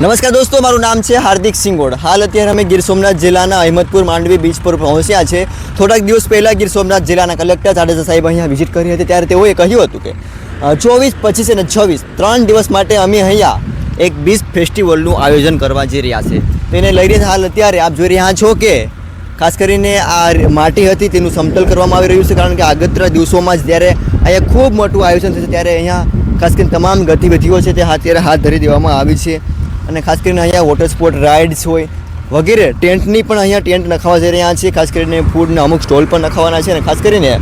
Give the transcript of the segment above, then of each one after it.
નમસ્કાર દોસ્તો, મારું નામ છે હાર્દિક સિંગોડ. હાલ અત્યારે અમે ગીર સોમનાથ જિલ્લાના અહેમદપુર માંડવી બીચ પર પહોંચ્યા છે. થોડાક દિવસ પહેલાં ગીર સોમનાથ જિલ્લાના કલેક્ટર જાડેજા સાહેબ અહીંયા વિઝિટ કરી હતી. ત્યારે તેઓએ કહ્યું હતું કે ચોવીસ, પચીસ અને છવ્વીસ, ત્રણ દિવસ માટે અમે અહીંયા એક બીચ ફેસ્ટિવલનું આયોજન કરવા જઈ રહ્યા છે. તેને લઈને હાલ અત્યારે આપ જોઈ રહ્યા છો કે, ખાસ કરીને આ માટી હતી તેનું સમતલ કરવામાં આવી રહ્યું છે. કારણ કે આગતરા દિવસોમાં જ જ્યારે અહીંયા ખૂબ મોટું આયોજન થશે ત્યારે અહીંયા ખાસ કરીને તમામ ગતિવિધિઓ છે તે અત્યારે હાથ ધરી દેવામાં આવી છે. અને ખાસ કરીને અહીંયા વોટર સ્પોર્ટ રાઇડ્સ હોય વગેરે. ટેન્ટની પણ અહીંયા ટેન્ટ નખાવા જઈ રહ્યા છે ખાસ કરીને ફૂડના અમુક સ્ટોલ પણ નખાવાના છે અને ખાસ કરીને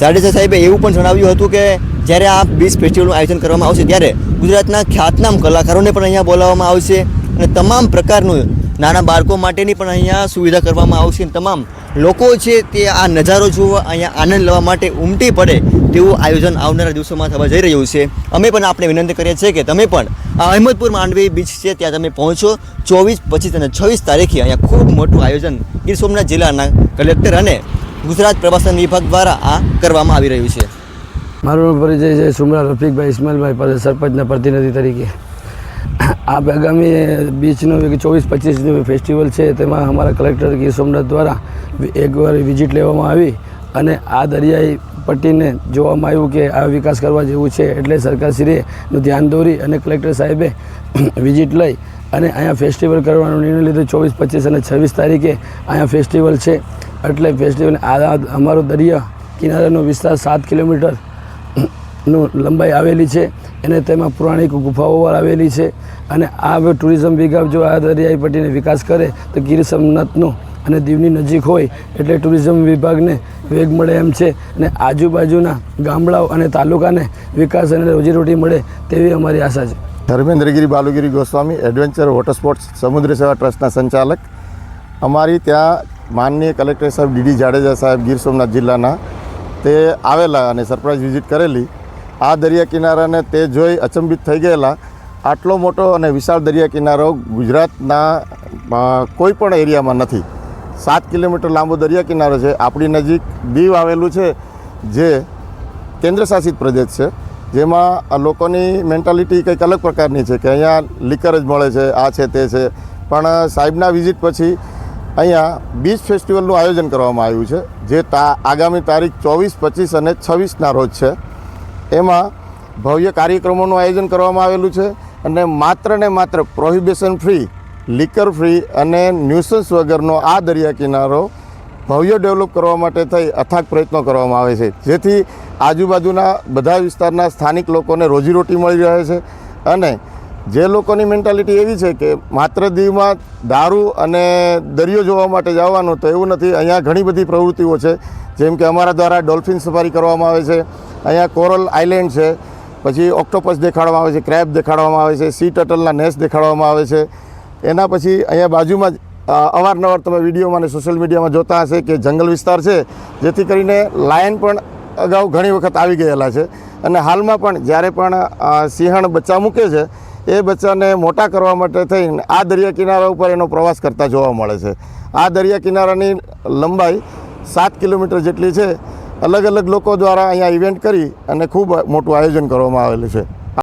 જાડેજા સાહેબે એવું પણ જણાવ્યું હતું કે જ્યારે આ બીચ ફેસ્ટિવલનું આયોજન કરવામાં આવશે ત્યારે ગુજરાતના ખ્યાતનામ કલાકારોને પણ અહીંયા બોલાવવામાં આવશે અને તમામ પ્રકારનું નાના બાળકો માટેની પણ અહીંયા સુવિધા કરવામાં આવશે. તમામ લોકો છે તે આ નજારો જોવા અહીંયા આનંદ લેવા માટે ઉમટી પડે તેવું આયોજન આવનારા દિવસોમાં થવા જઈ રહ્યું છે. અમે પણ આપણે વિનંતી કરીએ છીએ કે તમે પણ અહેમદપુર માંડવી બીચ છે ત્યાં તમે પહોંચો. ચોવીસ, પચીસ અને છવ્વીસ તારીખે અહીંયા ખૂબ મોટું આયોજન ગીર સોમનાથ જિલ્લાના કલેક્ટર અને ગુજરાત પ્રવાસન વિભાગ દ્વારા આ કરવામાં આવી રહ્યું છે. મારો પરિચય છે સુમરા રફીકભાઈ ઇસ્માઇલભાઈ પાસે સરપંચના પ્રતિનિધિ તરીકે. આ આગામી બીચનો ચોવીસ પચીસનું ફેસ્ટિવલ છે, તેમાં અમારા કલેક્ટર ગીર સોમનાથ દ્વારા એકવાર વિઝિટ લેવામાં આવી અને આ દરિયાઈ પટ્ટીને જોવામાં આવ્યું કે આ વિકાસ કરવા જેવું છે એટલે સરકારશ્રીએનું ધ્યાન દોરી અને કલેક્ટર સાહેબે વિઝિટ લઈ અને અહીંયા ફેસ્ટિવલ કરવાનો નિર્ણય લીધો. ચોવીસ, પચીસ અને છવ્વીસ તારીખે અહીંયા ફેસ્ટિવલ છે. એટલે ફેસ્ટિવલ આ અમારો દરિયા કિનારાનો વિસ્તાર સાત કિલોમીટર નું લંબાઈ આવેલી છે અને તેમાં પૌરાણિક ગુફાઓ આવેલી છે અને આ ટુરિઝમ વિભાગ જો આ દરિયાઈ પટ્ટીને વિકાસ કરે તો ગીર સોમનાથનો અને દીવની નજીક હોય એટલે ટુરિઝમ વિભાગને વેગ મળે એમ છે અને આજુબાજુના ગામડાઓ અને તાલુકાને વિકાસ અને રોજીરોટી મળે તેવી અમારી આશા છે. Dharmendragiri Balugiri Goswami adventure water sports સમુદ્ર સેવા ટ્રસ્ટના સંચાલક. અમારી ત્યાં માનનીય કલેક્ટર સાહેબ ડીડી જાડેજા સાહેબ ગીર સોમનાથ જિલ્લાના તે આવેલા અને સરપ્રાઇઝ વિઝિટ કરેલી. આ દરિયા કિનારાને તે જોઈ અચંબિત થઈ ગયેલા. આટલો મોટો અને વિશાળ દરિયા કિનારો ગુજરાતના કોઈ પણ એરિયામાં નથી. સાત કિલોમીટર લાંબો દરિયા કિનારો છે. આપણી નજીક દીવ આવેલું છે, જે કેન્દ્રશાસિત પ્રદેશ છે. જેમાં લોકોની મેન્ટાલિટી કંઈક અલગ પ્રકારની છે કે અહીંયા લીકર જ મળે છે, આ છે તે છે. પણ, સાહેબના વિઝિટ પછી અહીંયા બીચ ફેસ્ટિવલનું આયોજન કરવામાં આવ્યું છે, જે તા, આગામી તારીખ ચોવીસ, પચીસ અને છવ્વીસના રોજ છે. એમાં ભવ્ય કાર્યક્રમોનું આયોજન કરવામાં આવેલું છે અને માત્ર ને માત્ર પ્રોહિબિશન ફ્રી લિકર ફ્રી અને ન્યુસન્સ વગરનો આ દરિયા કિનારો ભવ્ય ડેવલપ કરવા માટે થઈ અથાગ પ્રયત્નો કરવામાં આવે છે. જેથી આજુબાજુના બધા વિસ્તારના સ્થાનિક લોકોને રોજીરોટી મળી રહે છે અને જે લોકોની મેન્ટાલિટી એવી છે કે માત્ર દીવમાં દારૂ અને દરિયો જોવા માટે જવાનું તો એવું નથી. અહીંયા ઘણી બધી પ્રવૃત્તિઓ છે. જેમ કે અમારા દ્વારા ડોલ્ફિન સફારી કરવામાં આવે છે. અહીંયા કોરલ આઇલેન્ડ છે, પછી ઓક્ટોપસ દેખાડવામાં આવે છે, ક્રેબ દેખાડવામાં આવે છે, સી ટટલના નેસ દેખાડવામાં આવે છે. એના પછી અહીંયા બાજુમાં જ અવારનવાર તમે વિડીયોમાં અને સોશિયલ મીડિયામાં જોતા હશે કે જંગલ વિસ્તાર છે, જેથી કરીને લાયન પણ અગાઉ ઘણી વખત આવી ગયેલા છે. અને હાલમાં પણ જ્યારે પણ સિંહણ બચ્ચા મૂકે છે, એ બચ્ચાને મોટા કરવા માટે થઈને આ દરિયા કિનારા ઉપર એનો પ્રવાસ કરતા જોવા મળે છે. આ દરિયા કિનારાની લંબાઈ સાત કિલોમીટર જેટલી છે. અલગ અલગ લોકો દ્વારા અહીંયા ઇવેન્ટ કરી અને ખૂબ મોટું આયોજન કરવામાં આવેલું છે.